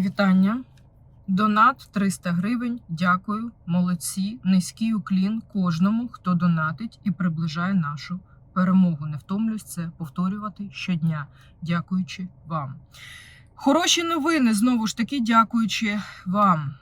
Вітання. Донат 300 гривень. Дякую, молодці. Низький уклін кожному, хто донатить і приближає нашу перемогу. Не втомлюсь це повторювати щодня, дякуючи вам. Хороші новини знову ж таки, дякуючи вам.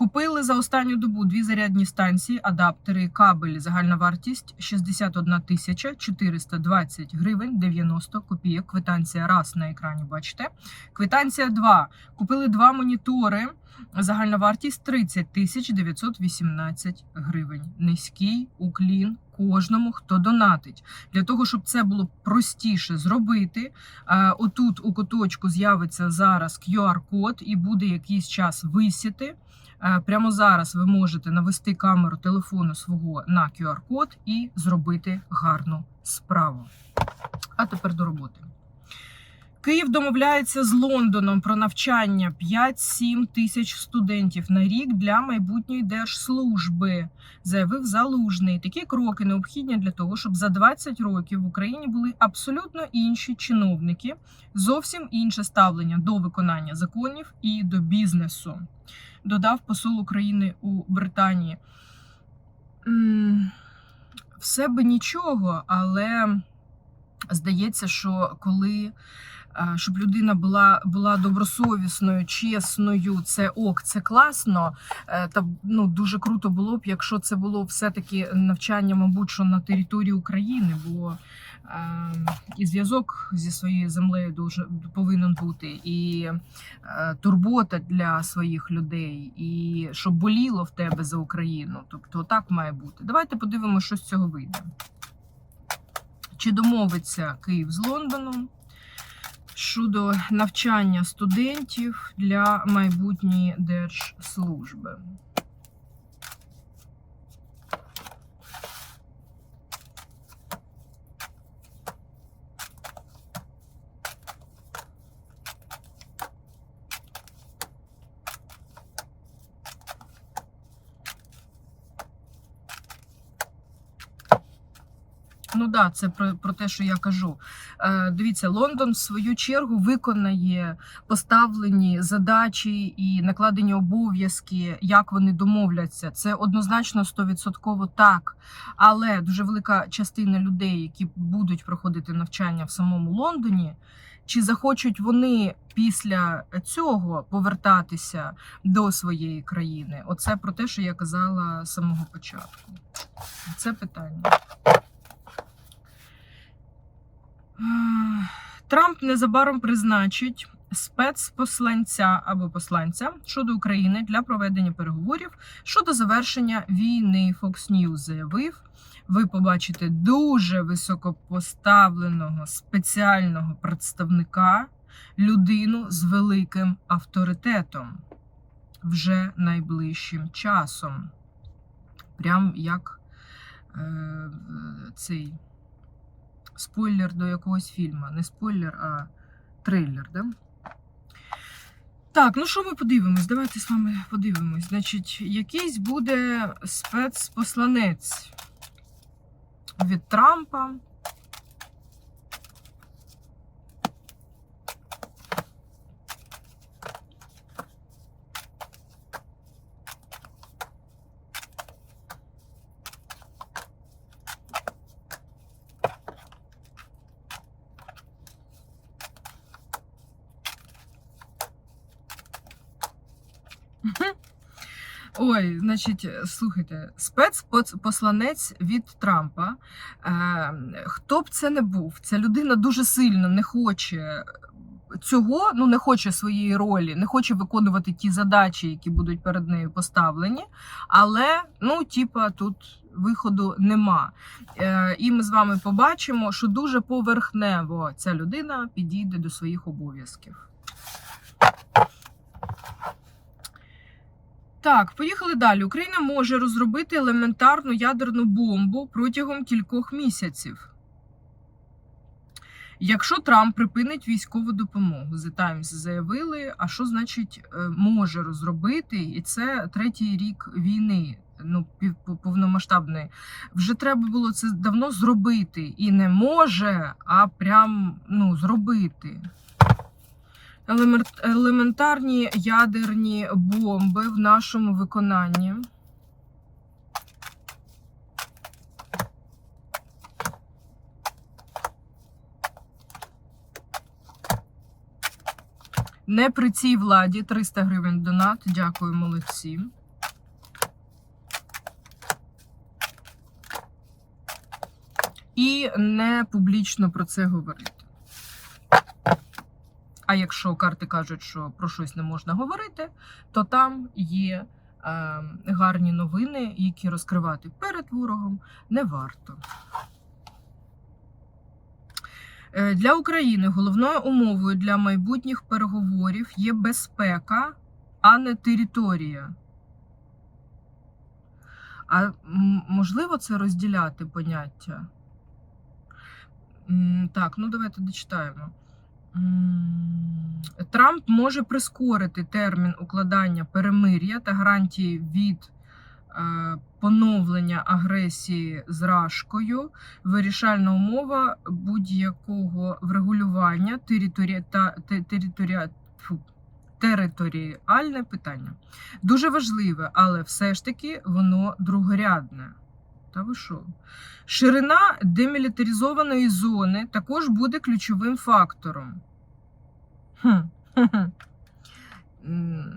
Купили за останню добу дві зарядні станції, адаптери, кабель, загальна вартість 61 тисяча 420 гривень 90 копійок. Квитанція раз на екрані, бачите. Квитанція 2. Купили два монітори. Загальна вартість 30 тисяч 918 гривень. Низький уклін кожному, хто донатить. Для того, щоб це було простіше зробити, е, отут у куточку з'явиться зараз QR-код і буде якийсь час висіти. Е, Прямо зараз ви можете навести камеру телефону свого на QR-код і зробити гарну справу. А тепер до роботи. Київ домовляється з Лондоном про навчання 5-7 тисяч студентів на рік для майбутньої держслужби, заявив Залужний. Такі кроки необхідні для того, щоб за 20 років в Україні були абсолютно інші чиновники, зовсім інше ставлення до виконання законів і до бізнесу. Додав посол України у Британії. Все би нічого, але здається, що коли е, щоб людина була, була добросовісною, чесною, це ок, це класно. Е, Та ну дуже круто було б, якщо це було все-таки навчання, мабуть, що на території України, бо і зв'язок зі своєю землею дуже повинен бути, і е, турбота для своїх людей, і щоб боліло в тебе за Україну. Тобто так має бути. Давайте подивимося, що з цього вийде. Чи домовиться Київ з Лондоном щодо навчання студентів для майбутньої держслужби? Ну да, це про, про те, що я кажу. Е, дивіться, Лондон в свою чергу виконає поставлені задачі і накладені обов'язки, як вони домовляться. Це однозначно 100% так. Але дуже велика частина людей, які будуть проходити навчання в самому Лондоні, чи захочуть вони після цього повертатися до своєї країни? Оце про те, що я казала з самого початку. Це питання. Трамп незабаром призначить спецпосланця або посланця щодо України для проведення переговорів щодо завершення війни. Fox News заявив. Ви побачите дуже високопоставленого спеціального представника, людину з великим авторитетом вже найближчим часом. Прям як е, цей спойлер до якогось фільму. Не спойлер, а трейлер, да? Так, ну що ми подивимось? Давайте з вами подивимось. Значить, якийсь буде спецпосланець від Трампа. Ой, значить, слухайте, спецпосланець від Трампа. Е, хто б це не був, ця людина дуже сильно не хоче цього, ну не хоче своєї ролі, не хоче виконувати ті задачі, які будуть перед нею поставлені. Але, ну, типа, тут виходу нема. Е, і ми з вами побачимо, що дуже поверхнево ця людина підійде до своїх обов'язків. Так, поїхали далі. Україна може розробити елементарну ядерну бомбу протягом кількох місяців. Якщо Трамп припинить військову допомогу, The Times заявили, а що значить е, може розробити, і це третій рік війни, ну повномасштабної. Вже треба було це давно зробити. І не може, а прям ну, зробити. Елемент- елементарні ядерні бомби в нашому виконанні. Не при цій владі 300 гривень донат. Дякую, молодці. І не публічно про це говорити. А якщо карти кажуть, що про щось не можна говорити, то там є е, гарні новини, які розкривати перед ворогом не варто. Е, Для України головною умовою для майбутніх переговорів є безпека, а не територія. А можливо це розділяти поняття? Так, ну давайте дочитаємо. Трамп може прискорити термін укладання перемир'я та гарантії від е, поновлення агресії з Рашкою. Вирішальна умова будь-якого врегулювання територія та те- територія. фу, Територіальне питання дуже важливе, але все ж таки воно другорядне. Та ви що? Ширина демілітаризованої зони також буде ключовим фактором. Хм.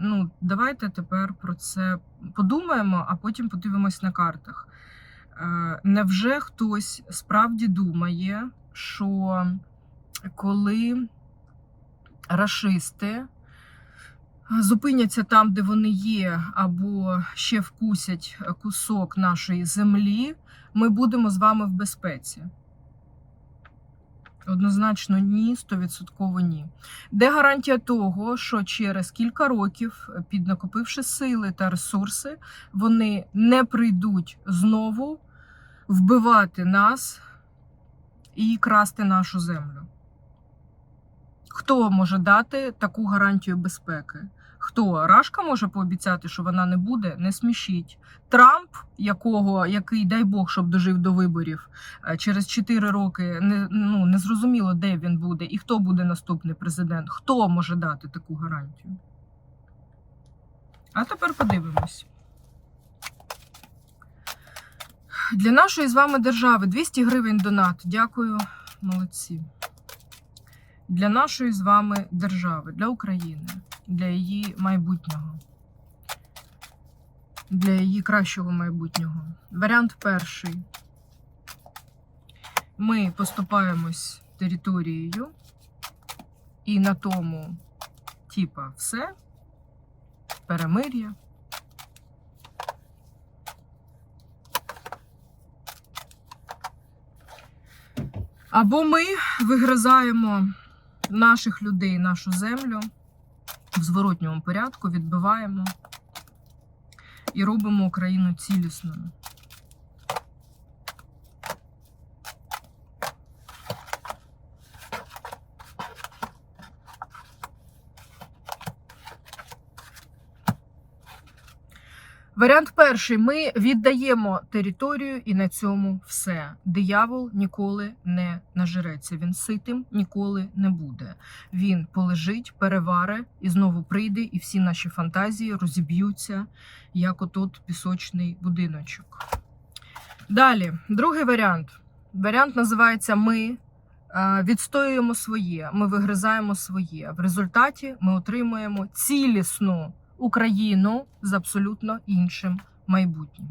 Ну, давайте тепер про це подумаємо, а потім подивимось на картах. Е, Невже хтось справді думає, що коли рашисти зупиняться там, де вони є, або ще вкусять кусок нашої землі, ми будемо з вами в безпеці? Однозначно, ні, стовідсотково ні. Де гарантія того, що через кілька років, піднакопивши сили та ресурси, вони не прийдуть знову вбивати нас і красти нашу землю? Хто може дати таку гарантію безпеки? Хто Рашка може пообіцяти, що вона не буде? Не смішіть. Трамп, якого який, дай Бог, щоб дожив до виборів, е, через 4 роки не ну не зрозуміло, де він буде і хто буде наступний президент. Хто може дати таку гарантію? А тепер подивимось. Для нашої з вами держави 200 гривень донат. Дякую, молодці. Для нашої з вами держави, для України, для її майбутнього, для її кращого майбутнього. Варіант перший. Ми поступаємось територією, і на тому, типа, все, перемир'я. Або ми вигризаємо наших людей, нашу землю в зворотньому порядку, відбиваємо і робимо Україну цілісною. Варіант перший: ми віддаємо територію, і на цьому все. Диявол ніколи не нажереться. Він ситим ніколи не буде. Він полежить, переваре і знову прийде, і всі наші фантазії розіб'ються, як отот пісочний будиночок. Далі, другий варіант. Варіант називається Ми е, відстоюємо своє, ми вигризаємо своє. В результаті ми отримуємо цілісну. Україну з абсолютно іншим майбутнім.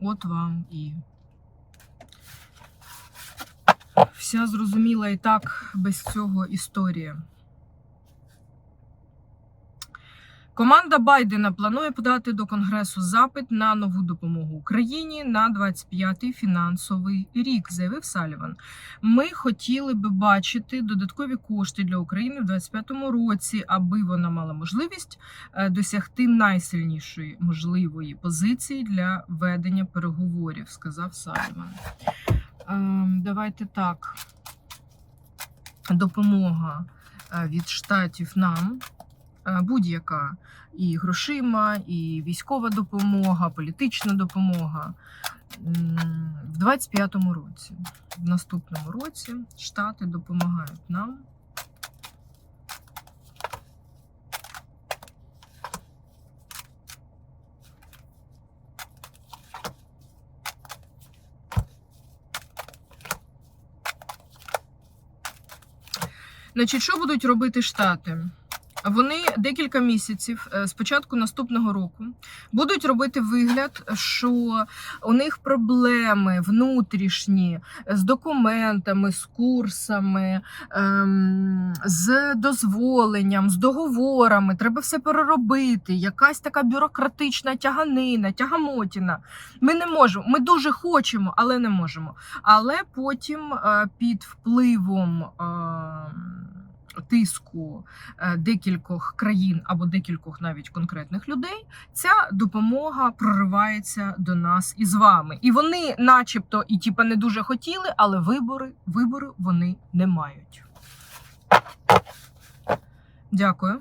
От вам і вся зрозуміла і так без цього історія. Команда Байдена планує подати до Конгресу запит на нову допомогу Україні на 25-й фінансовий рік, заявив Саліван. Ми хотіли би бачити додаткові кошти для України в 25-му році, аби вона мала можливість е, досягти найсильнішої можливої позиції для ведення переговорів, сказав Саліван. Ем, Давайте так. Допомога е, від штатів нам Е, будь-яка і грошима, і військова допомога, політична допомога. В 25-му році, в наступному році, Штати допомагають нам. Значить, що будуть робити Штати? Вони декілька місяців е, з початку наступного року будуть робити вигляд, що у них проблеми внутрішні з документами, з курсами, ем, з дозволенням, з договорами. Треба все переробити. Якась така бюрократична тяганина, тягамотіна. Ми не можемо. Ми дуже хочемо, але не можемо. Але потім е, під впливом. Тиску е, декількох країн або декількох навіть конкретних людей, ця допомога проривається до нас і з вами. І вони, начебто, і типа не дуже хотіли, але вибори, вибори вони не мають. Дякую.